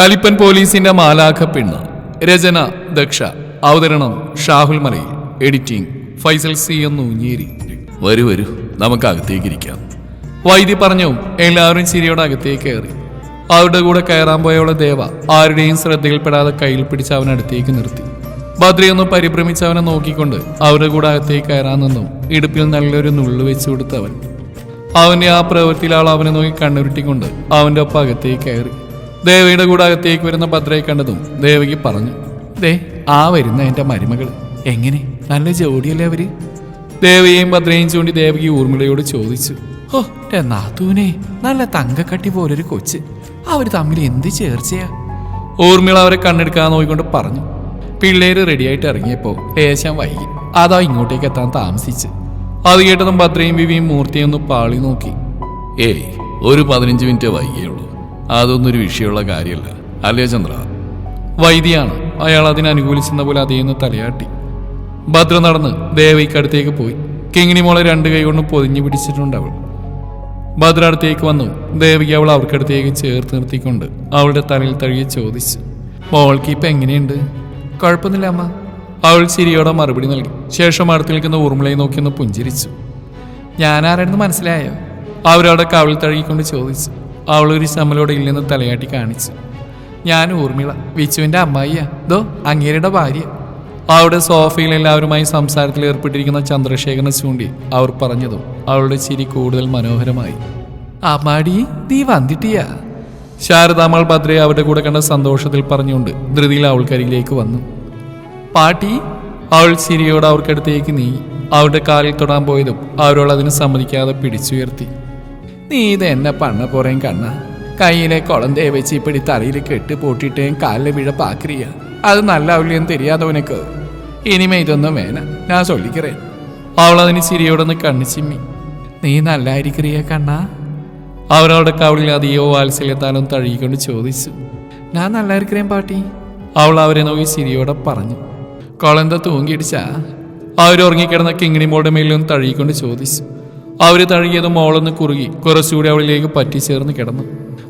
കലിപ്പൻ പോലീസിന്റെ മാലാഖ പെണ്ണ് രചന ദക്ഷ. അവതരണം ഷാഹുൽ മലയിൽ. എഡിറ്റിംഗ് ഫൈസൽ സി എന്ന് ഞേരി വരൂ വരൂ. നമുക്ക് അകത്തേക്ക് ഇരിക്കാം. വൈദ്യ പറഞ്ഞു എല്ലാവരും ചിരിയോടെ അകത്തേക്ക് കയറി. അവരുടെ കൂടെ കയറാൻ പോയവളെ ദേവ ആരുടെയും ശ്രദ്ധയിൽപ്പെടാതെ കയ്യിൽ പിടിച്ച് അവനടുത്തേക്ക് നിർത്തി. ഭദ്രയൊന്ന് പരിഭ്രമിച്ച് അവനെ നോക്കിക്കൊണ്ട് അവരുടെ കൂടെ അകത്തേക്ക് കയറാൻ നിന്നും. ഇടുപ്പിൽ നല്ലൊരു നുള്ളു വെച്ചു കൊടുത്തവൻ. അവന്റെ ആ പ്രവൃത്തിയിൽ ആൾ അവനെ നോക്കി കണ്ണുരുട്ടിക്കൊണ്ട് അവന്റെ ഒപ്പം അകത്തേക്ക് കയറി. ദേവയുടെ കൂടെ അകത്തേക്ക് വരുന്ന ഭദ്രയെ കണ്ടതും ദേവകി പറഞ്ഞു ദേ ആ വരുന്ന എന്റെ മരുമകൾ. എങ്ങനെ? നല്ല ജോഡിയല്ലേ അവർ? ദേവയെയും ഭദ്രയും ചൂണ്ടി ദേവകി ഊർമിളയോട് ചോദിച്ചു ഓ എന്റെ നാത്തൂനെ നല്ല തങ്കക്കട്ടി പോലൊരു കൊച്ച്. അവർ തമ്മിൽ എന്ത് ചേർച്ചയാ? ഊർമിള അവരെ കണ്ണെടുക്കാൻ നോക്കിക്കൊണ്ട് പറഞ്ഞു പിള്ളേര് റെഡിയായിട്ട് ഇറങ്ങിയപ്പോ ലേശം വൈകി. അതാ ഇങ്ങോട്ടേക്ക് എത്താൻ താമസിച്ച്. അത് കേട്ടതും ഭദ്രയും വിവിയും മൂർത്തിയൊന്നും പാളി നോക്കി. ഏയ് ഒരു പതിനഞ്ച് മിനിറ്റ് വൈകിയുള്ളൂ. അതൊന്നും ഒരു വിഷയമുള്ള കാര്യമല്ല. അല്ലേ ചന്ദ്ര? വൈദ്യാണ്. അയാൾ അതിനെ അനുകൂലിച്ചെന്ന പോലെ അതേന്ന് തലയാട്ടി. ഭദ്ര നടന്ന് ദേവയ്ക്കടുത്തേക്ക് പോയി. കിങ്ങിണി മോളെ രണ്ട് കൈ കൊണ്ട് പൊതിഞ്ഞു പിടിച്ചിട്ടുണ്ട് അവൾ. ഭദ്ര അടുത്തേക്ക് വന്നു. ദേവിക അവൾ അവർക്കടുത്തേക്ക് ചേർത്ത് നിർത്തിക്കൊണ്ട് അവളുടെ തലയിൽ തഴുകി ചോദിച്ചു. മോൾക്ക് ഇപ്പം എങ്ങനെയുണ്ട്? കുഴപ്പമൊന്നുമില്ല അമ്മ. അവൾ ചിരിയോടെ മറുപടി നൽകി. ശേഷം അടുത്ത് നിൽക്കുന്ന ഊർമിളയെ നോക്കി ഒന്ന് പുഞ്ചിരിച്ചു. ഞാൻ ആരായിരുന്നു മനസ്സിലായോ? അവരവിടെ കവിൾ തഴുകിക്കൊണ്ട് ചോദിച്ചു. അവൾ ഒരു ശമലോടെ ഇല്ലെന്ന് തലയാട്ടി കാണിച്ചു. ഞാൻ ഊർമിള വിച്ചുവിന്റെ അമ്മായിയാ. ദോ അങ്ങേരുടെ ഭാര്യ. അവിടെ സോഫയിൽ എല്ലാവരുമായി സംസാരത്തിൽ ഏർപ്പെട്ടിരിക്കുന്ന ചന്ദ്രശേഖരനെ ചൂണ്ടി അവർ പറഞ്ഞതും അവളുടെ ചിരി കൂടുതൽ മനോഹരമായി. അമ്മാടി നീ വന്നിട്ടിയാ? ശാരദാമൾ ഭദ്രയെ അവരുടെ കൂടെ കണ്ട സന്തോഷത്തിൽ പറഞ്ഞുകൊണ്ട് ധൃതിയിൽ അവൾക്കരികിലേക്ക് വന്നു. പാട്ടി അവൾ ചിരിയോട് അവർക്കടുത്തേക്ക് നീ അവരുടെ കാലിൽ തൊടാൻ പോയതും അവരോട് അതിന് സമ്മതിക്കാതെ പിടിച്ചുയർത്തി. നീ ഇത് എന്നെ പണ്ണ പോറേൻ കണ്ണ. കയ്യിലെ കുളന്തേ വെച്ച് ഇപ്പിടി തറയിൽ കെട്ട് പൂട്ടിട്ടേം കാലിലെ വീഴ പാക്രിയ അത് നല്ല ഔല്യം ഇനിമേ ഇതൊന്നും വേണ ഞാൻ ചൊല്ലിക്കറേ അവളതിന് ചിരിയോടൊന്ന് കണ്ണു ചിമ്മി. നീ നല്ലായിരിക്കറിയ കണ്ണ? അവരവിടെ കവളിലധികോ വാത്സല്യത്താലും തഴുകിക്കൊണ്ട് ചോദിച്ചു. ഞാൻ നല്ലായിരിക്കറേം പാട്ടി? അവൾ അവരെ നോക്കി ചിരിയോടെ പറഞ്ഞു. കൊളന്ത തൂങ്ങിയിടിച്ചാ? അവരുറങ്ങിക്കിടന്ന കിങ്ങിണിമോളുടെ മേലും തഴുകിക്കൊണ്ട് ചോദിച്ചു. അവർ തഴുകിയത് മോളൊന്ന് കുറുകി കുറച്ചുകൂടി അവളിലേക്ക് പറ്റിച്ചേർന്ന് കിടന്നു.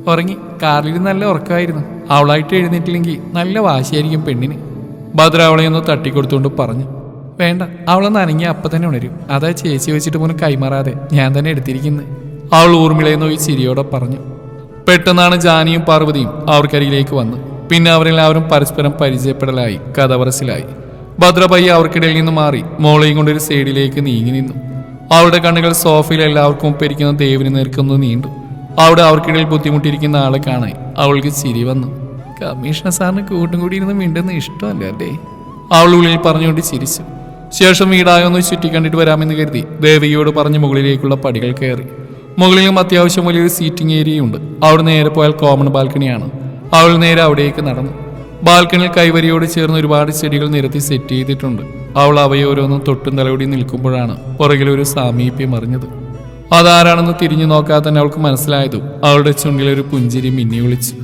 ഉറങ്ങി. കാറിൽ നല്ല ഉറക്കമായിരുന്നു. അവളായിട്ട് എഴുന്നേറ്റില്ലെങ്കിൽ നല്ല വാശിയായിരിക്കും പെണ്ണിന്. ഭദ്ര അവളെ ഒന്ന് തട്ടിക്കൊടുത്തുകൊണ്ട് പറഞ്ഞു വേണ്ട അവളൊന്ന് അനങ്ങി അപ്പം തന്നെ ഉണരും. അതാ ചേച്ചി വെച്ചിട്ട് പോലും കൈമാറാതെ ഞാൻ തന്നെ എടുത്തിരിക്കുന്നത് അവൾ ഊർമിളയെ നോക്കി ചിരിയോടെ പറഞ്ഞു. പെട്ടെന്നാണ് ജാനിയും പാർവതിയും അവർക്കരികിലേക്ക് വന്നു. പിന്നെ അവരെല്ലാവരും പരസ്പരം പരിചയപ്പെടലായി കഥവറസിലായി ഭദ്രപയ്യ അവർക്കിടയിൽ നിന്ന് മാറി മോളെയും കൊണ്ടൊരു സൈഡിലേക്ക് നീങ്ങി നിന്നു. അവളുടെ കണ്ണുകൾ സോഫയിൽ എല്ലാവർക്കും ഒപ്പിരിക്കുന്ന ദേവിന് നിൽക്കുന്നു നീണ്ടു. അവിടെ അവർക്കിടയിൽ ബുദ്ധിമുട്ടിയിരിക്കുന്ന ആളെ കാണാൻ അവൾക്ക് ചിരി വന്നു. കമ്മീഷണർ സാറിന് കൂട്ടും കൂടി ഇരുന്ന് മിണ്ടുന്ന ഇഷ്ടമല്ല അല്ലേ അവൾ ഉള്ളിൽ പറഞ്ഞുകൊണ്ട് ചിരിച്ചു. ശേഷം വീടായൊന്ന് ചുറ്റി കണ്ടിട്ട് വരാമെന്ന് കരുതി ദേവിയോട് പറഞ്ഞ് മുകളിലേക്കുള്ള പടികൾ കയറി. മുകളിലും അത്യാവശ്യം വലിയൊരു സീറ്റിംഗ് ഏരിയയുണ്ട് അവിടെ നേരെ പോയാൽ കോമൺ ബാൽക്കണിയാണ് അവൾ നേരെ അവിടേക്ക് നടന്നു. ബാൽക്കണിയിൽ കൈവരിയോട് ചേർന്ന് ഒരുപാട് ചെടികൾ നിരത്തി സെറ്റ് ചെയ്തിട്ടുണ്ട്. അവൾ അവയോരോന്നും തൊട്ടും തലയോടി നിൽക്കുമ്പോഴാണ് പുറകിലൊരു സാമീപ്യം അറിഞ്ഞത്. അതാരാണെന്ന് തിരിഞ്ഞു നോക്കാതെ തന്നെ അവൾക്ക് മനസ്സിലായതും അവളുടെ ചുണ്ടിലൊരു പുഞ്ചിരി മിന്നി വിളിച്ചു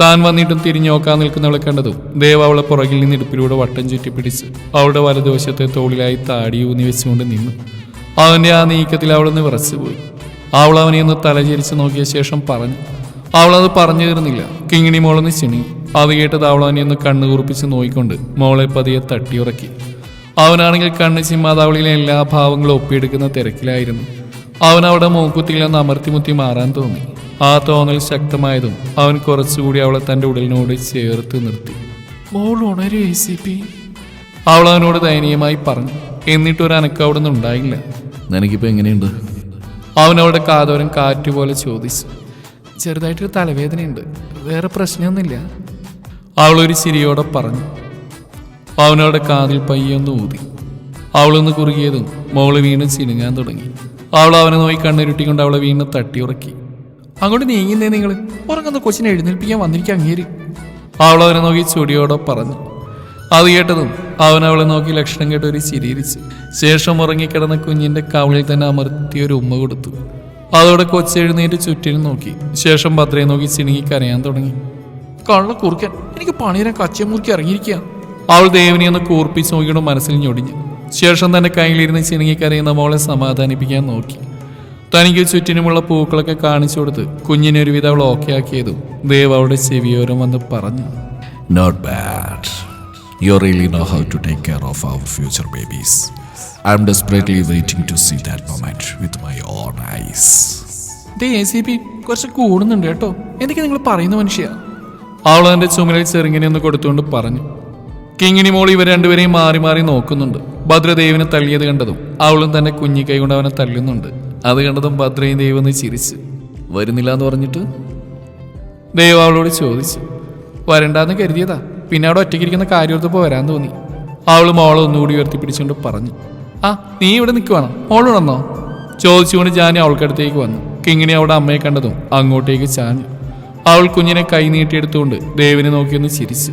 താൻ വന്നിട്ടും തിരിഞ്ഞു നോക്കാൻ നിൽക്കുന്നവളെ കണ്ടതും ദേവ അവളെ പുറകിൽ നിന്ന് ഇടുപ്പിലൂടെ വട്ടം ചുറ്റിപ്പിടിച്ച് അവളുടെ വലതുവശത്തെ തോളിലായി താടി ഊന്നി വെച്ചുകൊണ്ട് നിന്നു. അവന്റെ ആ നീക്കത്തിൽ അവളൊന്ന് വിറച്ചുപോയി. അവൾ അവനെ ഒന്ന് തലചരിച്ച് നോക്കിയ ശേഷം പറഞ്ഞു അവളത് പറഞ്ഞു തീർന്നില്ല. കിങ്ങിണി മോളൊന്ന് ചിണി. അത് കേട്ടത് അവൾ അവനെ ഒന്ന് നോയിക്കൊണ്ട് മോളെ പതിയെ തട്ടിയുറക്കി. അവനാണെങ്കിൽ കണ്ണ് ചിമ്മാതെ അവളിലെ എല്ലാ ഭാവങ്ങളും ഒപ്പിയെടുക്കുന്ന തിരക്കിലായിരുന്നു. അവൻ അവിടെ മൂക്കുത്തിയിൽ നിന്ന് അമർത്തിമുത്തി മാറാൻ തോന്നി. ആ തോന്നൽ ശക്തമായതും അവൻ കുറച്ചുകൂടി അവളെ തന്റെ ഉടലിനോട് ചേർത്ത് നിർത്തി. മോൾ ഉണരൂ എ സി പി അവൾ അവനോട് ദയനീയമായി പറഞ്ഞു. എന്നിട്ടൊരു അനക്കം അവിടെ നിന്ന് ഉണ്ടായില്ല. നിനക്കിപ്പോ എങ്ങനെയുണ്ട്? അവൻ അവിടെ കാതോരം കാറ്റ് പോലെ ചോദിച്ചു. ചെറുതായിട്ടൊരു തലവേദനയുണ്ട്. വേറെ പ്രശ്നമൊന്നുമില്ല. അവളൊരു ചിരിയോടെ പറഞ്ഞു. അവനവളുടെ കാതിൽ പയ്യൊന്ന് ഊതി. അവളൊന്ന് കുറുകിയതും മോൾ വീണ് ചിനുങ്ങാൻ തുടങ്ങി. അവൾ അവനെ നോക്കി കണ്ണിരുട്ടിക്കൊണ്ട് അവളെ വീണ് തട്ടി ഉറക്കി. അങ്ങോട്ട് നീങ്ങുന്നേ നിങ്ങൾ ഉറങ്ങുന്ന കൊച്ചിനെ എഴുന്നേൽപ്പിക്കാൻ വന്നിരിക്കുക അങ്ങേര്. അവൾ അവനെ നോക്കി ചൊടിയോടെ പറഞ്ഞു. അത് കേട്ടതും അവൻ അവളെ നോക്കി ലക്ഷണം കേട്ട് ഒരു ചിരിയിരിച്ചു. ശേഷം ഉറങ്ങിക്കിടന്ന കുഞ്ഞിന്റെ കവളിൽ തന്നെ അമർത്തി ഒരു ഉമ്മ കൊടുത്തു. അതോടെ കൊച്ചെഴുന്നേറ്റ് ചുറ്റിനും നോക്കി. ശേഷം ഭദ്രയെ നോക്കി ചിണുങ്ങി കരയാൻ തുടങ്ങി. കള്ള കുറുക്കൻ എനിക്ക് പണിയരാൻ കച്ചമുറുക്കി ഇറങ്ങിയിരിക്കുക അവൾ ദേവനെ ഒന്ന് കൂർപ്പിച്ച് നോക്കിയുടെ മനസ്സിൽ ഞൊടിഞ്ഞു. ശേഷം തന്റെ കയ്യിലിരുന്ന് ചിണുങ്ങി കരയുന്ന മോളെ സമാധാനിപ്പിക്കാൻ നോക്കി. തനിക്ക് ചുറ്റിനുമുള്ള പൂക്കളൊക്കെ കാണിച്ചു കൊടുത്ത് കുഞ്ഞിനെ ഒരുവിധം അവൾ ഓക്കെ ആക്കിയതും ദേവ് അവളുടെ ചെവിയോരം വന്ന് പറഞ്ഞു. Not bad you really know how to take care of our future babies I'm desperately waiting to see that moment with my own eyes they A C P കുറച്ച് കൂടുന്നുണ്ട് കേട്ടോ. എന്തൊക്കെ നിങ്ങൾ പറയുന്ന മനുഷ്യ? അവൾ എന്റെ ചുമലിൽ ചെറുങ്ങനെ ഒന്ന് കൊടുത്തുകൊണ്ട് പറഞ്ഞു. കിങ്ങിണി മോൾ ഇവർ രണ്ടുപേരെയും മാറി മാറി നോക്കുന്നുണ്ട്. ഭദ്രദേവിനെ തള്ളിയത് കണ്ടതും അവളും തന്നെ കുഞ്ഞി കൈ കൊണ്ട് അവനെ തല്ലുന്നുണ്ട്. അത് കണ്ടതും ഭദ്രയും ദൈവം ചിരിച്ച് വരുന്നില്ല എന്ന് പറഞ്ഞിട്ട്? ദൈവം അവളോട് ചോദിച്ചു. വരണ്ടാന്ന് കരുതിയതാ. പിന്നെ അവിടെ ഒറ്റയ്ക്കിരിക്കുന്ന കാര്യോർത്തപ്പോൾ വരാൻ തോന്നി. അവൾ മോളെ ഒന്നുകൂടി ഉയർത്തിപ്പിടിച്ചുകൊണ്ട് പറഞ്ഞു. ആ നീ ഇവിടെ നിൽക്കുവാണോ? മോളുണ്ടെന്നോ ചോദിച്ചുകൊണ്ട് ജാനി അവൾക്കടുത്തേക്ക് വന്നു. കിങ്ങിണി അവിടെ അമ്മയെ കണ്ടതും അങ്ങോട്ടേക്ക് ചാഞ്ഞു. അവൾ കുഞ്ഞിനെ കൈ നീട്ടിയെടുത്തുകൊണ്ട് ദേവിനെ നോക്കിയൊന്ന് ചിരിച്ചു.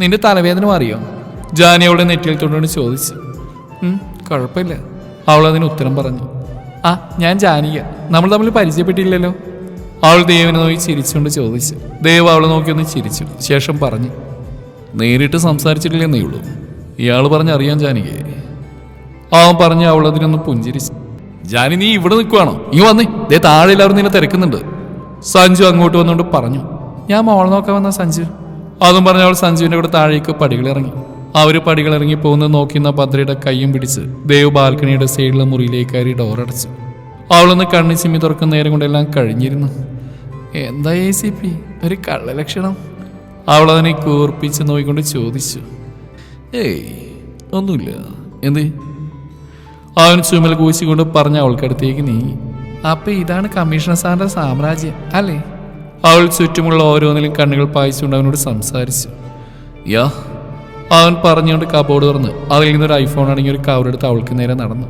നിന്റെ തലവേദന മാറിയോ? ജാനി അവളുടെ നെറ്റിയിൽ തൊണ്ടുകൊണ്ട് ചോദിച്ചു. "ഉം, കുഴപ്പമില്ല. അവൾ അതിന് ഉത്തരം പറഞ്ഞു. ആ ഞാൻ ജാനിക നമ്മൾ തമ്മിൽ പരിചയപ്പെട്ടില്ലല്ലോ? അവൾ ദേവിനെ നോക്കി ചിരിച്ചുകൊണ്ട് ചോദിച്ചു. ദേവ് അവളെ നോക്കിയൊന്ന് ചിരിച്ചു. ശേഷം പറഞ്ഞു. നേരിട്ട് സംസാരിച്ചിട്ടില്ലെന്നേ ഉള്ളൂ. ഇയാൾ പറഞ്ഞറിയാൻ ജാനികയെ അവൻ പറഞ്ഞ് അവൾ അതിനൊന്ന് പുഞ്ചിരിച്ചു. ജാനി നീ ഇവിടെ നിൽക്കുവാണോ? നീ വന്നേ. ദേ താഴെ എല്ലാവരും നിന്നെ തിരക്കുന്നുണ്ട്. സഞ്ജു അങ്ങോട്ട് വന്നുകൊണ്ട് പറഞ്ഞു. ഞാൻ മോളെ നോക്കാൻ വന്ന സഞ്ജു? അതും പറഞ്ഞ് അവൾ സഞ്ജുവിന്റെ കൂടെ താഴേക്ക് പടികളിറങ്ങി അവർ പടികളിറങ്ങി പോകുന്ന നോക്കിന്ന ഭദ്രയുടെ കൈയും പിടിച്ച് ദേവ് ബാൽക്കണിയുടെ സൈഡിലെ മുറിയിലേക്ക് കയറി ഡോറടച്ചു അവളൊന്ന് കണ്ണി ചിമ്മി തുറക്കുന്ന നേരം കൊണ്ടെല്ലാം കഴിഞ്ഞിരുന്നു. എന്താ എ സി പി ഒരു കള്ളലക്ഷണം. അവളതിനെ കൂർപ്പിച്ച് നോക്കിക്കൊണ്ട് ചോദിച്ചു. ഏയ് ഒന്നുമില്ല. എന്ത്? അവൻ ചുമൽ കൂശിക്കൊണ്ട് പറഞ്ഞ അവൾക്കടുത്തേക്ക് നീങ്ങി. അപ്പൊ ഇതാണ് കമ്മീഷണർ സാറിന്റെ സാമ്രാജ്യം അല്ലേ? അവൾ ചുറ്റുമുള്ള ഓരോന്നിലും കണ്ണുകൾ പായിച്ചുകൊണ്ട് അവനോട് സംസാരിച്ചു. യാ അവൻ പറഞ്ഞുകൊണ്ട് കബോർഡ് തുറന്ന് അതിൽ നിന്നൊരു ഐഫോൺ അടങ്ങിയ ഒരു കവറെടുത്ത് അവൾക്ക് നേരെ നടന്നു.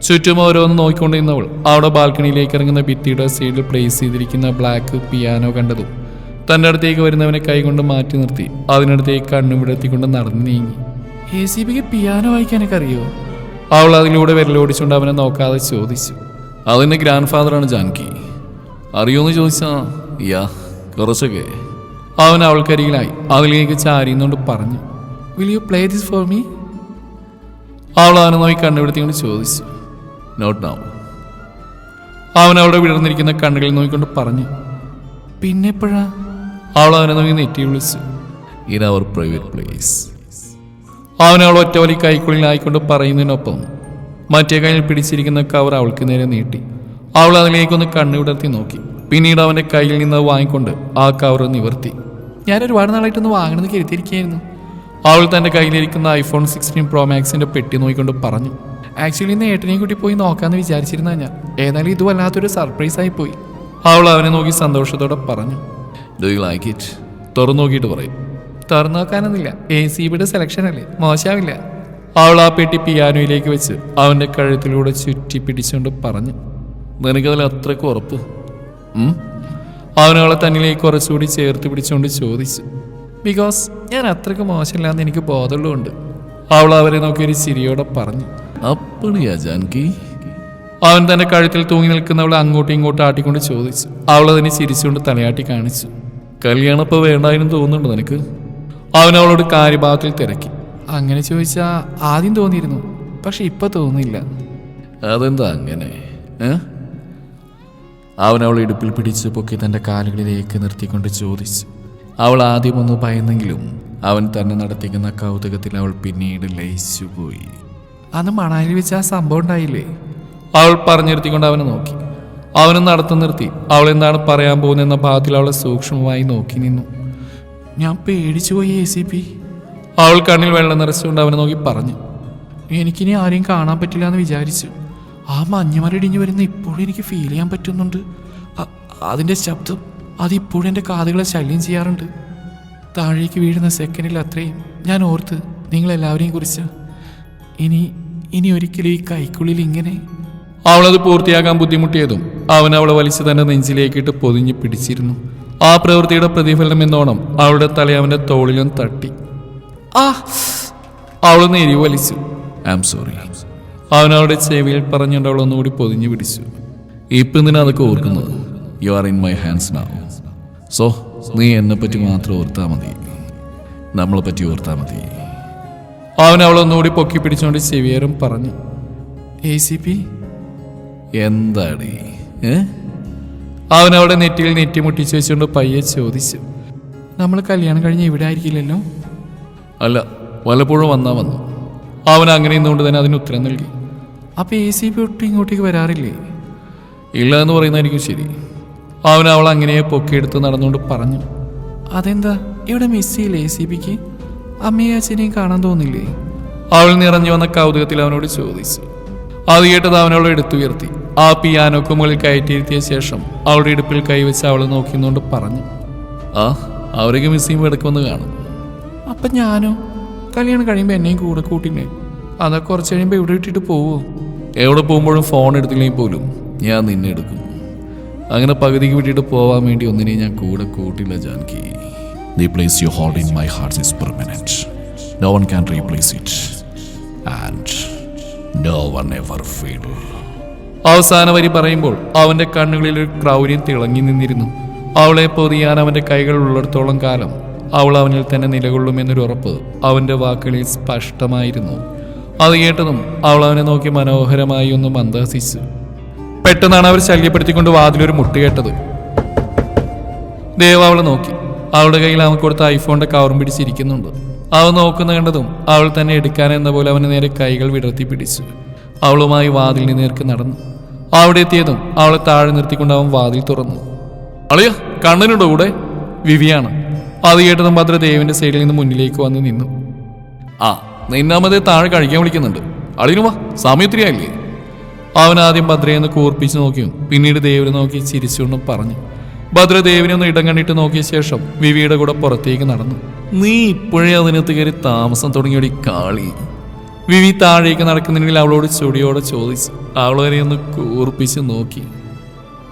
ചുറ്റും ഓരോന്ന് നോക്കിക്കൊണ്ടിരുന്നവൾ അവിടെ ബാൽക്കണിയിലേക്ക് ഇറങ്ങുന്ന ഭിത്തിയുടെ സൈഡിൽ പ്ലേസ് ചെയ്തിരിക്കുന്ന ബ്ലാക്ക് പിയാനോ കണ്ടതും തന്റെ അടുത്തേക്ക് വരുന്നവനെ കൈകൊണ്ട് മാറ്റി നിർത്തി അതിനടുത്തേക്ക് കണ്ണും വിടത്തിക്കൊണ്ട് നടന്നു നീങ്ങി. എ സി ബിക്ക് പിയാനോ വായിക്കാനൊക്കെ അറിയോ? അവൾ അതിലൂടെ വിരലോടിച്ചുകൊണ്ട് അവനെ നോക്കാതെ ചോദിച്ചു. അതെന്റെ ഗ്രാൻഡ് ഫാദറാണ് ജാൻകി. അറിയോന്ന് ചോദിച്ചാ? യാ കുറച്ചൊക്കെ. അവൻ അവൾക്കരികിലായി. അവളിലേക്ക് ചാരിയുന്നോണ്ട് പറഞ്ഞു will you play this for me അവൾ അവനെ നോക്കി കണ്ണുപിടുത്തിക്കൊണ്ട് ചോദിച്ചു നോട്ട് നൗ അവൻ അവളുടെ വിടർന്നിരിക്കുന്ന കണ്ണുകളിൽ നോക്കിക്കൊണ്ട് പറഞ്ഞു പിന്നെ എപ്പോഴാ അവൾ അവനെ നോക്കി നെറ്റി വിളിച്ചു ഇൻ അവർ പ്രൈവറ്റ് പ്ലേസ് അവൻ അവൾ കൈക്കുള്ളിൽ കൈക്കുള്ളിലായിക്കൊണ്ട് പറയുന്നതിനൊപ്പം മറ്റേ കയ്യിൽ പിടിച്ചിരിക്കുന്ന കവർ അവൾക്ക് നേരെ നീട്ടി. അവൾ അതിലേക്കൊന്ന് കണ്ണുവിടർത്തി നോക്കി. പിന്നീട് അവന്റെ കയ്യിൽ നിന്ന് വാങ്ങിക്കൊണ്ട് ആ കവർ നിവർത്തി. ഞാൻ ഒരുപാട് നാളായിട്ടൊന്ന് വാങ്ങണമെന്ന് കരുതിയിരിക്കുകയായിരുന്നു. അവൾ തന്റെ കയ്യിലിരിക്കുന്ന ഐഫോൺ സിക്സ്റ്റീൻ പ്രോ മാക്സിന്റെ പെട്ടി നോക്കിക്കൊണ്ട് പറഞ്ഞു. ആക്ച്വലി ഇന്ന് ഏട്ടനെ കൂട്ടി പോയി നോക്കാമെന്ന് വിചാരിച്ചിരുന്ന ഞാൻ. ഏതായാലും ഇത് വല്ലാത്തൊരു സർപ്രൈസ് ആയി പോയി. അവൾ അവനെ നോക്കി സന്തോഷത്തോടെ പറഞ്ഞു. ഡു യു ലൈക്ക് ഇറ്റ് തുറന്നു നോക്കിയിട്ട് പറയും. തുറന്നു നോക്കാനൊന്നുമില്ല. എ സി ബിയുടെ സെലക്ഷൻ അല്ലേ? മോശമാവില്ല. അവൾ ആ പെട്ടി പിയാനോയിലേക്ക് വെച്ച് അവന്റെ കഴുത്തിലൂടെ ചുറ്റി പിടിച്ചുകൊണ്ട് പറഞ്ഞു. നിനക്കതിൽ അത്രയ്ക്ക് ഉറപ്പ്? അവളെ തന്നിലേക്ക് കുറച്ചുകൂടി ചേർത്ത് പിടിച്ചുകൊണ്ട് ചോദിച്ചു ബിക്കോസ് ഞാൻ അത്രയ്ക്ക് മോശമില്ലാന്ന് എനിക്ക് ബോധമുള്ളതുകൊണ്ട്. അവൾ അവരെ നോക്കി ഒരു ചിരിയോടെ പറഞ്ഞു അപ്പണിയാ ജാൻകി? അവൻ തന്റെ കഴുത്തിൽ തൂങ്ങി നിൽക്കുന്നവളെ അങ്ങോട്ടും ഇങ്ങോട്ടും ആട്ടിക്കൊണ്ട് ചോദിച്ചു അവൾ അതിനെ ചിരിച്ചുകൊണ്ട് തലയാട്ടി കാണിച്ചു കല്യാണം ഇപ്പൊ വേണ്ടായിരുന്നു തോന്നുന്നുണ്ട് നിനക്ക്? അവൻ അവളോട് കാര്യഭാഗത്തിൽ തിരക്കി അങ്ങനെ ചോദിച്ചാ ആദ്യം തോന്നിയിരുന്നു പക്ഷെ ഇപ്പൊ തോന്നുന്നില്ല അതെന്താ അങ്ങനെ അവൻ അവൾ ഇടുപ്പിൽ പിടിച്ച് പൊക്കി തന്റെ കാലുകളിലേക്ക് നിർത്തിക്കൊണ്ട് ചോദിച്ചു അവൾ ആദ്യം ഒന്ന് ഭയന്നെങ്കിലും അവൻ തന്നെ നടത്തിക്കുന്ന കൗതുകത്തിൽ അവൾ പിന്നീട് ലയിച്ചുപോയി. അന്ന് മണാലിൽ വെച്ച് ആ സംഭവം ഉണ്ടായില്ലേ? അവൾ പറഞ്ഞു നിർത്തിക്കൊണ്ട് അവനെ നോക്കി. അവനും നടത്തു നിർത്തി. അവൾ എന്താണ് പറയാൻ പോകുന്നതെന്ന ഭാഗത്തിൽ അവളെ സൂക്ഷ്മമായി നോക്കി നിന്നു. ഞാൻ പേടിച്ചു പോയി എ സി പി അവൾ കണ്ണിൽ വെള്ളം നിറച്ചുകൊണ്ട് അവനെ നോക്കി പറഞ്ഞു എനിക്കിനി ആരെയും കാണാൻ പറ്റില്ല എന്ന് വിചാരിച്ചു. ആ മഞ്ഞമരടിഞ്ഞു വരുന്ന ഇപ്പോഴും എനിക്ക് ഫീൽ ചെയ്യാൻ പറ്റുന്നുണ്ട്. അതിന്റെ അതിന്റെ ശബ്ദം അതിപ്പോഴും എന്റെ കാതുകളെ ശല്യം ചെയ്യാറുണ്ട്. താഴേക്ക് വീഴുന്ന സെക്കൻഡിൽ അത്രയും ഞാൻ ഓർത്ത് നിങ്ങളെല്ലാവരെയും കുറിച്ച്. ഇനി ഇനി ഒരിക്കലും ഈ കൈക്കുള്ളിൽ ഇങ്ങനെ അവളത് പൂർത്തിയാക്കാൻ ബുദ്ധിമുട്ടിയതും അവൻ അവളെ വലിച്ചു തന്നെ നെഞ്ചിലേക്കിട്ട് പൊതിഞ്ഞ് പിടിച്ചിരുന്നു. ആ പ്രവൃത്തിയുടെ പ്രതിഫലനം എന്നോണം അവളുടെ തല അവന്റെ തോളിലും തട്ടി. ആ. അവളൊന്ന് എരിവ് വലിച്ചു. ഐ ആം സോറി അവൻ അവളുടെ ചെവിയിൽ പറഞ്ഞുകൊണ്ട് കൂടി പൊതിഞ്ഞു പിടിച്ചു. ഇപ്പം എന്തിനാ അതൊക്കെ ഓർക്കുന്നത്? You are in my hands now so നീ എന്നെ പറ്റി മാത്രം ഓർത്താൽ മതി. നമ്മളെ പറ്റി ഓർത്താൽ മതി. അവൻ അവളൊന്നുകൂടി പൊക്കി പിടിച്ചുകൊണ്ട് ചെവിയേറും പറഞ്ഞു. എ സി പി അവനവിടെ അവൻ അവിടെ നെറ്റിയിൽ നെറ്റി മുട്ടിച്ച് വെച്ചുകൊണ്ട് പയ്യെ ചോദിച്ചു. നമ്മൾ കല്യാണം കഴിഞ്ഞ് ഇവിടെ ആയിരിക്കില്ലല്ലോ? അല്ല വല്ലപ്പോഴും വന്നാ വന്നു. അവൻ അങ്ങനെ ഇന്നുകൊണ്ട് തന്നെ അതിന് ഉത്തരം നൽകി. അപ്പൊ എ സി പി ഒട്ടും ഇങ്ങോട്ടേക്ക് വരാറില്ലേ? ഇല്ല എന്ന് പറയുന്നതായിരിക്കും ശരി. അവൻ അവൾ അങ്ങനെ പൊക്കിയെടുത്ത് നടന്നുകൊണ്ട് പറഞ്ഞു. അതെന്താ? ഇവിടെ മിസ് ചെയ്യില്ലേ എ സി പിക്ക്? അമ്മയെ അച്ഛനെയും കാണാൻ തോന്നില്ലേ? അവൾ നിറഞ്ഞു വന്ന കൗതുകത്തിൽ അവനോട് ചോദിച്ചു. അത് കേട്ടത് അവനോട് എടുത്തുയർത്തി ആ പിയാനോക്ക് മുകളിൽ കയറ്റിയിരുത്തിയ ശേഷം അവളുടെ ഇടുപ്പിൽ കൈവച്ച് അവൾ നോക്കിന്നുകൊണ്ട് പറഞ്ഞു. ആ അവരൊക്കെ മിസ് ചെയ്യുമ്പോൾ ഇടയ്ക്കൊന്ന് കാണും. അപ്പൊ ഞാനോ? കല്യാണം കഴിയുമ്പോൾ എന്നെയും കൂടെ കൂട്ടിനെ അതൊക്കെ കുറച്ച് കഴിയുമ്പോൾ ഇവിടെ ഇട്ടിട്ട് പോവോ? എവിടെ പോകുമ്പോഴും ഫോൺ എടുത്തില്ലെങ്കിൽ പോലും ഞാൻ നിന്നെ എടുക്കും. അങ്ങനെ പകുതിക്ക് വിട്ടിട്ട് പോവാൻ വേണ്ടി ഒന്നിനെ ഞാൻ കൂടെ കൂട്ടില്ല Janki. The place you hold in my heart is permanent no one can replace it and no one ever feel അവസാന വരി പറയുമ്പോൾ അവന്റെ കണ്ണുകളിൽ ഒരു ക്രൗര്യം തിളങ്ങി നിന്നിരുന്നു. അവളെ പൊതിയാൻ അവന്റെ കൈകൾ ഉള്ളിടത്തോളം കാലം അവൾ അവനിൽ തന്നെ നിലകൊള്ളുമെന്നൊരു ഉറപ്പ് അവന്റെ വാക്കുകളിൽ സ്പഷ്ടമായിരുന്നു. അത് കേട്ടതും അവൾ അവനെ നോക്കി മനോഹരമായി ഒന്ന് മന്ദഹസിച്ചു. പെട്ടെന്നാണ് അവർ ശല്യപ്പെടുത്തിക്കൊണ്ട് വാതിലൊരു മുട്ട് കേട്ടത്. ദേവ അവളെ നോക്കി. അവളുടെ കയ്യിൽ അവൻ കൊടുത്ത ഐഫോണിന്റെ കവറും പിടിച്ചിരിക്കുന്നുണ്ട്. അവൻ നോക്കുന്ന കണ്ടതും അവൾ തന്നെ എടുക്കാനെന്ന പോലെ അവന് നേരെ കൈകൾ വിടർത്തി പിടിച്ചു. അവളുമായി വാതിലിന് നേർക്ക് നടന്നു. അവിടെ എത്തിയതും അവളെ താഴെ നിർത്തിക്കൊണ്ട് അവൻ വാതിൽ തുറന്നു. അളിയ കണ്ണനുണ്ടോ കൂടെ? വിവിയാണ്. അത് കേട്ടതും ഭദ്ര ദേവിന്റെ സൈഡിൽ നിന്ന് മുന്നിലേക്ക് വന്ന് നിന്നു. ആ നിന്നാമതേ താഴെ കഴിക്കാൻ വിളിക്കുന്നുണ്ട്. അളിനു വാ സമയത്തിരിയായില്ലേ അവൻ ആദ്യം ഭദ്രയെന്ന് കൂർപ്പിച്ച് നോക്കിയും പിന്നീട് ദേവിനെ നോക്കി ചിരിച്ചുകൊണ്ടും പറഞ്ഞു. ഭദ്ര ദേവിനെ ഒന്ന് ഇടം കണ്ടിട്ട് നോക്കിയ ശേഷം വിവിയുടെ കൂടെ പുറത്തേക്ക് നടന്നു. നീ ഇപ്പോഴേ അതിനകത്ത് കയറി താമസം തുടങ്ങിയൊടി കാളി. വിവി താഴേക്ക് നടക്കുന്നുണ്ടെങ്കിൽ അവളോട് ചൊടിയോടെ ചോദിച്ചു. അവളെ ഒന്ന് കൂർപ്പിച്ച് നോക്കി.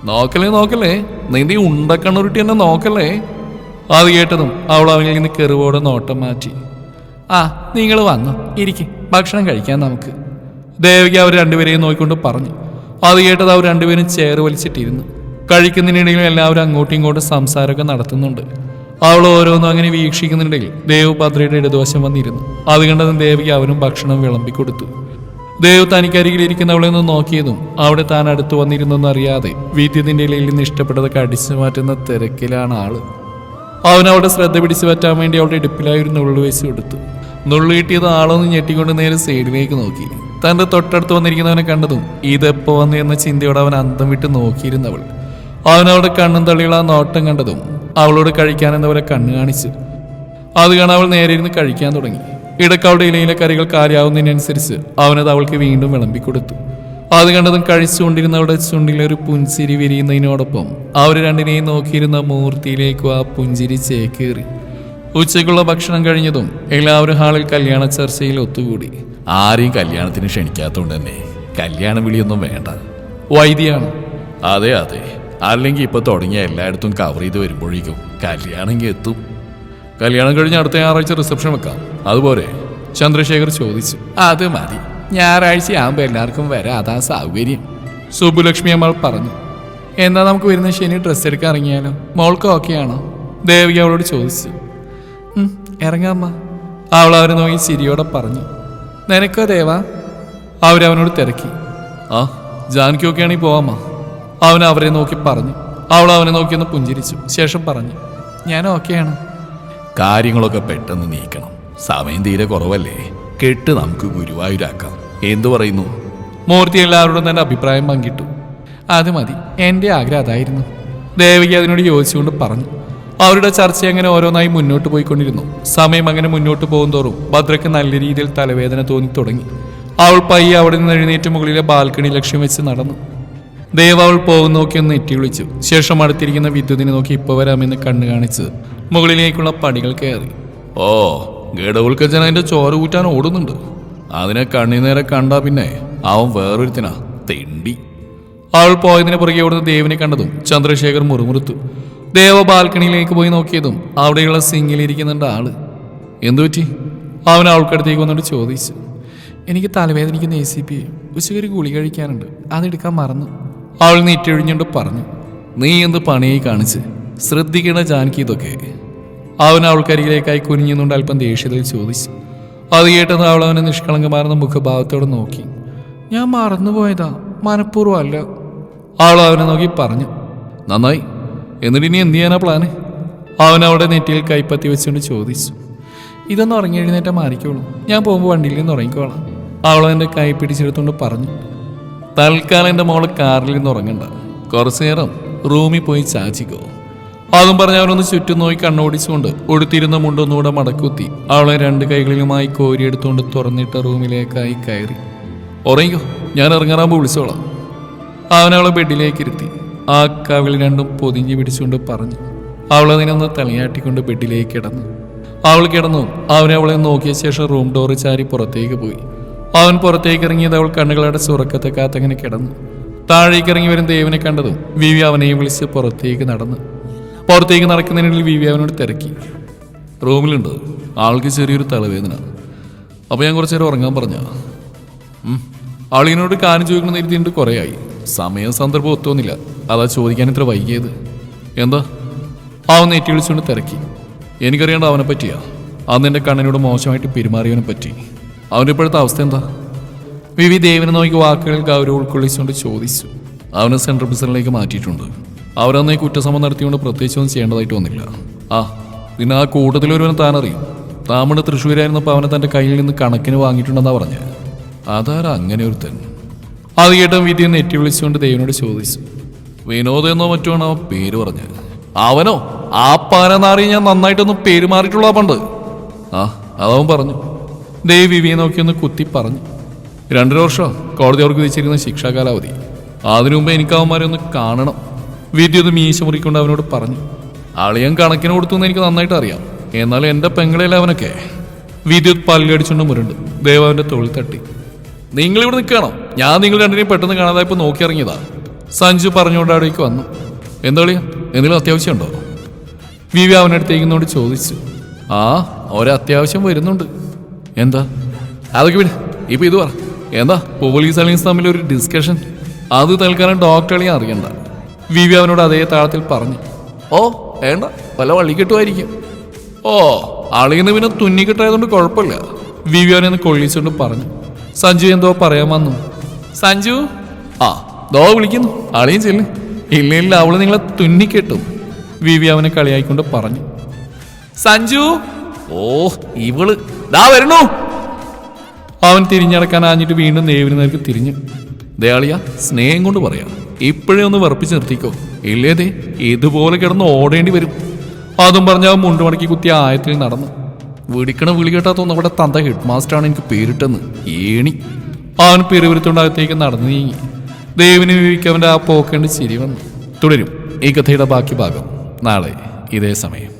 നോക്കലേ നോക്കല്ലേ? നിന്റെ ഉണ്ടക്കണ്ണുരുട്ടി എന്നെ നോക്കല്ലേ? അത് കേട്ടതും അവൾ അവനിൽ നിന്ന് കെറിവോടെ നോട്ടം മാറ്റി. ആ നിങ്ങൾ വന്നു. ഇരിക്കെ. ഭക്ഷണം കഴിക്കാൻ നമുക്ക്. ദേവിക അവർ രണ്ടുപേരെയും നോക്കിക്കൊണ്ട് പറഞ്ഞു. അത് കേട്ടത് അവർ രണ്ടുപേരും ചേർ വലിച്ചിട്ടിരുന്നു. കഴിക്കുന്നതിനിടയിൽ എല്ലാവരും അങ്ങോട്ടും ഇങ്ങോട്ടും സംസാരമൊക്കെ നടത്തുന്നുണ്ട്. അവൾ ഓരോന്നും അങ്ങനെ വീക്ഷിക്കുന്നുണ്ടെങ്കിൽ ദേവ് ഭദ്രയുടെ ഇടതുവശം വന്നിരുന്നു. അത് കണ്ടതും ദേവിക അവനും ഭക്ഷണം വിളമ്പിക്കൊടുത്തു ദേവ് തനിക്കരികിലിരിക്കുന്ന അവളെ ഒന്ന് നോക്കിയതും അവിടെ താൻ അടുത്ത് വന്നിരുന്നെന്നറിയാതെ വീദ്യത്തിന്റെ ഇലയിൽ നിന്ന് ഇഷ്ടപ്പെട്ടതൊക്കെ അടിച്ചു മാറ്റുന്ന തിരക്കിലാണ് ആൾ. അവൻ ശ്രദ്ധ പിടിച്ചു പറ്റാൻ വേണ്ടി അവളുടെ ഇടുപ്പിലായൊരു നുള്ളു വെച്ച് കൊടുത്തു. നുള്ളു കിട്ടിയത് ആളൊന്ന് ഞെട്ടിക്കൊണ്ട് നേരെ സൈഡിലേക്ക് നോക്കി. തന്റെ തൊട്ടടുത്ത് വന്നിരിക്കുന്നവനെ കണ്ടതും ഇതെപ്പോ വന്നു എന്ന ചിന്തയോടെ അവൻ അന്തം വിട്ട് നോക്കിയിരുന്നവൾ. അവനവളുടെ കണ്ണും തള്ളിയുള്ള ആ നോട്ടം കണ്ടതും അവളോട് കഴിക്കാൻ എന്നവരെ കണ്ണു കാണിച്ചു. അത് കാണാൻ അവൾ നേരെ ഇരുന്ന് കഴിക്കാൻ തുടങ്ങി. ഇടയ്ക്ക് അവളുടെ ഇലയിലെ കറികൾ കാര്യാവുന്നതിനനുസരിച്ച് അവനത് അവൾക്ക് വീണ്ടും വിളമ്പിക്കൊടുത്തു. അത് കണ്ടതും കഴിച്ചുകൊണ്ടിരുന്നവരുടെ ചുണ്ടിലെ ഒരു പുഞ്ചിരി വിരിയുന്നതിനോടൊപ്പം അവർ രണ്ടിനെയും നോക്കിയിരുന്ന മൂർത്തിയിലേക്കും ആ പുഞ്ചിരി ചേക്കേറി. ഉച്ചയ്ക്കുള്ള ഭക്ഷണം കഴിഞ്ഞതും എല്ലാവരും ഹാളിൽ കല്യാണ ചർച്ചയിൽ ഒത്തുകൂടി. ആരെയും കല്യാണത്തിന് ക്ഷണിക്കാത്തതുകൊണ്ട് തന്നെ കല്യാണം വിളിയൊന്നും വേണ്ട. വൈദ്യാണ്. അതെ അതെ. അല്ലെങ്കിൽ ഇപ്പൊ തുടങ്ങിയ എല്ലായിടത്തും കവർ ചെയ്ത് വരുമ്പോഴേക്കും കല്യാണം എത്തും. കല്യാണം കഴിഞ്ഞ് അടുത്ത ഞായറാഴ്ച റിസപ്ഷൻ വെക്കാം. അതുപോലെ ചന്ദ്രശേഖർ ചോദിച്ചു. അത് മതി. ഞായറാഴ്ച ആകുമ്പോൾ എല്ലാവർക്കും വരാം അതാ സൗകര്യം. സുബുലക്ഷ്മി അമ്മൾ പറഞ്ഞു എന്നാ നമുക്ക് വരുന്ന ശനി ഡ്രസ്സ് എടുക്കാൻ ഇറങ്ങിയാലോ? മോൾക്ക് ഓക്കെ ആണോ? ദേവിക അവളോട് ചോദിച്ചു ഇറങ്ങാമ്മ അവൾ അവരെ നോക്കി ചിരിയോടെ പറഞ്ഞു നിനക്കോ ദേവ? അവരവനോട് തിരക്കി ആ ജാനകി ഒക്കെ ആണെങ്കിൽ പോവാമ്മ അവൻ അവരെ നോക്കി പറഞ്ഞു അവൾ അവനെ നോക്കി ഒന്ന് പുഞ്ചിരിച്ചു ശേഷം പറഞ്ഞു ഞാൻ ഓക്കെയാണ് കാര്യങ്ങളൊക്കെ പെട്ടെന്ന് നീക്കണം സമയം തീരെ കുറവല്ലേ? കെട്ട് നമുക്ക് ഗുരുവായൂരാക്കാം. എന്തു പറയുന്നു? മൂർത്തി എല്ലാവരോടും തന്റെ അഭിപ്രായം പങ്കിട്ടു. അത് മതി എന്റെ ആഗ്രഹം അതായിരുന്നു. ദേവകി അതിനോട് യോജിച്ചുകൊണ്ട് പറഞ്ഞു അവരുടെ ചർച്ച അങ്ങനെ ഓരോന്നായി മുന്നോട്ട് പോയിക്കൊണ്ടിരുന്നു. സമയം അങ്ങനെ മുന്നോട്ട് പോകുന്തോറും ഭദ്രയ്ക്ക് നല്ല രീതിയിൽ തലവേദന തോന്നി തുടങ്ങി. അവൾ പയ്യെ അവിടെ നിന്ന് എഴുന്നേറ്റ് മുകളിലെ ബാൽക്കണി ലക്ഷ്യം വെച്ച് നടന്നു. ദേവ് അവൾ പോകുന്ന നോക്കി ഒന്ന് എത്തി വിളിച്ചു. ശേഷം അടുത്തിരിക്കുന്ന വിദ്യുതിനെ നോക്കി ഇപ്പൊ വരാമെന്ന് കണ്ണു കാണിച്ച് മുകളിലേക്കുള്ള പടികൾ കയറി. ഓ ഗഡവുൽക്കച്ചൻ അതിന്റെ ചോര കൂറ്റാൻ ഓടുന്നുണ്ട്. അതിനെ കണ്ണിനേരെ കണ്ടാ പിന്നെ അവൻ വേറൊരുത്തിനാ തെണ്ടി. അവൾ പോയതിന് പുറകെ ഓടുന്ന ദേവിനെ കണ്ടതും ചന്ദ്രശേഖർ മുറുമുറുത്തു. ദേവ ബാൽക്കണിയിലേക്ക് പോയി നോക്കിയതും അവിടെയുള്ള സിംഗിലിരിക്കുന്നുണ്ട് ആൾ. എന്തു പറ്റി? അവൻ അവൾക്കടുത്തേക്ക് വന്നിട്ട് ചോദിച്ചു. എനിക്ക് തലവേദനിക്കുന്ന എ സി പി ഉച്ചക്കൊരു ഗുളി കഴിക്കാനുണ്ട്. അതെടുക്കാൻ മറന്നു. അവൾ നീറ്റൊഴിഞ്ഞുകൊണ്ട് പറഞ്ഞു നീ എന്ത് പണിയായി കാണിച്ച്? ശ്രദ്ധിക്കണ ജാനകി ഇതൊക്കെ. അവൻ അവൾക്കരികിലേക്കായി കുനിഞ്ഞുകൊണ്ട് അല്പം ദേഷ്യത്തിൽ ചോദിച്ചു. അത് കേട്ടത് അവൾ അവനെ നിഷ്കളങ്കമാർന്ന മുഖഭാവത്തോടെ നോക്കി. ഞാൻ മറന്നുപോയതാ. മനഃപൂർവം അല്ല അവൾ അവനെ നോക്കി പറഞ്ഞു. നന്നായി. എന്നിട്ട് ഇനി എന്ത് ചെയ്യാനാ പ്ലാന് അവൻ അവിടെ നെറ്റിയിൽ കൈപ്പത്തി വെച്ചുകൊണ്ട് ചോദിച്ചു. ഇതൊന്നും ഉറങ്ങി എഴുന്നേറ്റാ മാറിക്കോളൂ. ഞാൻ പോകുമ്പോൾ വണ്ടിയിൽ നിന്ന് ഉറങ്ങിക്കോളാം. അവൾ എന്റെ കൈ പിടിച്ചെടുത്തുകൊണ്ട് പറഞ്ഞു. തൽക്കാലം എന്റെ മോൾ കാറിൽ നിന്ന് ഉറങ്ങണ്ട. കുറച്ചു നേരം റൂമിൽ പോയി ചാച്ചിക്കോ. അതും പറഞ്ഞ് അവരൊന്ന് ചുറ്റും നോക്കി കണ്ണോടിച്ചുകൊണ്ട് ഉടുത്തിരുന്ന മുണ്ടൊന്നുകൂടെ മടക്കുത്തി. അവളെ രണ്ട് കൈകളിലുമായി കോരിയെടുത്തുകൊണ്ട് തുറന്നിട്ട റൂമിലേക്കായി കയറി. ഉറങ്ങിക്കോ ഞാൻ ഇറങ്ങാറാകുമ്പോൾ വിളിച്ചോളാം. അവനവളെ ബെഡിലേക്ക് ഇരുത്തി ആ കവിൾ രണ്ടും പൊതിഞ്ഞു പിടിച്ചുകൊണ്ട് പറഞ്ഞു. അവൾ അതിനൊന്ന് തലയാട്ടിക്കൊണ്ട് ബെഡിലേക്ക് കിടന്നു. അവൾ കിടന്നു. അവൻ അവളെ നോക്കിയ ശേഷം റൂം ഡോറ് ചാരി പുറത്തേക്ക് പോയി. അവൻ പുറത്തേക്ക് ഇറങ്ങിയത് അവൾ കണ്ണുകളുടെ സുറക്കത്തെ കാത്തങ്ങനെ കിടന്നു. താഴേക്ക് ഇറങ്ങി വരും ദേവനെ കണ്ടതും വിവി അവനെയും വിളിച്ച് പുറത്തേക്ക് നടന്നു. പുറത്തേക്ക് നടക്കുന്നതിനിടയിൽ വിവി അവനോട് തിരക്കി. റൂമിലുണ്ട്. ആൾക്ക് ചെറിയൊരു തലവേദന. അപ്പോൾ ഞാൻ കുറച്ച് നേരം ഉറങ്ങാൻ പറഞ്ഞ ആളിനോട് കാര്യം ചോദിക്കണം ഇരുത്തിയിട്ട് കുറേ ആയി സമയം സന്ദർഭം ഒത്തുവന്നില്ല. അതാ ചോദിക്കാൻ ഇത്ര വൈകിയത്. എന്താ? അവൻ നെറ്റി വിളിച്ചുകൊണ്ട് തിരക്കി. എനിക്കറിയേണ്ട അവനെ പറ്റിയാ. അന്ന് എന്റെ കണ്ണനോട് മോശമായിട്ട് പെരുമാറിയവനെ പറ്റി. അവന്റെ ഇപ്പോഴത്തെ അവസ്ഥ എന്താ? വിവി ദേവനെ നോക്കി വാക്കുകൾ ഗൗരവ ഉൾക്കൊള്ളിച്ചുകൊണ്ട് ചോദിച്ചു. അവനെ സെൻട്രൽ പ്രസിഡന്റിലേക്ക് മാറ്റിയിട്ടുണ്ട്. അവരന്ന് ഈ കുറ്റസമ്മതം നടത്തിക്കൊണ്ട് പ്രത്യേകിച്ചൊന്നും ചെയ്യേണ്ടതായിട്ട് വന്നില്ല. ആ പിന്നെ ആ കൂട്ടത്തിലൊരുവനെ താനറിയും. താമണ് തൃശ്ശൂരായിരുന്നപ്പോൾ അവനെ തന്റെ കയ്യിൽ നിന്ന് കണക്കിന് വാങ്ങിയിട്ടുണ്ടെന്നാ പറഞ്ഞത് അതാരാ അങ്ങനെ ഒരുത്തൻ? അത് കേട്ടും വിധിയെ നെറ്റി വിളിച്ചുകൊണ്ട് ദേവനോട് ചോദിച്ചു. വിനോദ് എന്നോ മറ്റോ ആണ് അവൻ പേര് പറഞ്ഞത് അവനോ? ആ പാരനാറി ഞാൻ നന്നായിട്ടൊന്ന് പെരുമാറിയിട്ടുള്ള പണ്ട്. ആ അതവൻ പറഞ്ഞു. ദേവ് വിവിയെ നോക്കി ഒന്ന് കുത്തി പറഞ്ഞു. രണ്ടര വർഷം കോടതി അവർക്ക് വിധിച്ചിരുന്ന ശിക്ഷാ കാലാവധി. അതിനു മുമ്പ് എനിക്ക് അവന്മാരെ ഒന്ന് കാണണം. ഒന്ന് മീശ മുറിക്കൊണ്ട് അവനോട് പറഞ്ഞു. അളിയൻ കണക്കിന് കൊടുത്തു എന്ന് എനിക്ക് നന്നായിട്ട് അറിയാം. എന്നാൽ എന്റെ പെങ്ങളെയല്ല അവനൊക്കെ? വിദ്യുത് പല്ലടിച്ചുകൊണ്ട് മുരണ്ട്. ദേവാവിന്റെ തൊഴിൽ തട്ടി. നിങ്ങൾ ഇവിടെ നിൽക്കണം? ഞാൻ നിങ്ങൾ രണ്ടിനെയും പെട്ടെന്ന് കാണാതായപ്പോൾ നോക്കി ഇറങ്ങിയതാ. സഞ്ജു പറഞ്ഞുകൊണ്ട് അവിടേക്ക് വന്നു. എന്താ കളിയാ എന്തെങ്കിലും അത്യാവശ്യമുണ്ടോ? വിവി അവനെ ഇന്നോട് ചോദിച്ചു. ആ ഒരത്യാവശ്യം വരുന്നുണ്ട്. എന്താ? അതൊക്കെ വിട് ഇപ്പൊ ഇത് പറ. എന്താ പോലീസ് അലീൻസ് തമ്മിൽ ഒരു ഡിസ്കഷൻ അത് തൽക്കാലം ഡോക്ടർ അളിയാൻ അറിയണ്ട. വിവി അവനോട് അതേ താളത്തിൽ പറഞ്ഞു. ഓ വേണ്ട. വല്ല വള്ളി കെട്ടുമായിരിക്കും. ഓ അളിയുന്ന പിന്നെ തുന്നിക്കെട്ടായതുകൊണ്ട് കുഴപ്പമില്ല. വിവി അവനെ കൊള്ളിച്ചുകൊണ്ട് പറഞ്ഞു. സഞ്ജു എന്തോ പറയാൻ വന്നു. സഞ്ജു? ആ ദോ വിളിക്കുന്നു. അളിയും ചെല്ല്. ഇല്ല ഇല്ല അവൾ നിങ്ങളെ തുന്നിക്കെട്ടും വിവി അവനെ കളിയായിക്കൊണ്ട് പറഞ്ഞു. സഞ്ജു? ഓ ഇവൾ. ദാ വരണു അവൻ തിരിഞ്ഞടക്കാൻ ആഞ്ഞിട്ട് വീണ്ടും ദേവിന് നേർക്ക് തിരിഞ്ഞു. ദയാളിയ സ്നേഹം കൊണ്ട് പറയാം. ഇപ്പോഴേ ഒന്ന് വെറുപ്പിച്ച് നിർത്തിക്കോ. ഇല്ലേ ദേ ഇതുപോലെ കിടന്ന് ഓടേണ്ടി വരും. അതും പറഞ്ഞ അവൻ മുണ്ട് മടക്കി കുത്തിയ ആയത്തിൽ നടന്നു. വിളിക്കണ വിളി കേട്ടാത്തൊന്നും അവിടെ തന്ത ഹെഡ് മാസ്റ്ററാണ് എനിക്ക് പേരിട്ടെന്ന്. ഏണി. അവൻ പെരുവരുത്തുണ്ടായത്തേക്ക് നടന്നു നീങ്ങി. ദേവിനെ വിവിക്കവന്റെ ആ പോക്കേണ്ട ചിരി വന്നു. തുടരും ഈ കഥയുടെ ബാക്കി ഭാഗം. നാളെ ഇതേ സമയം.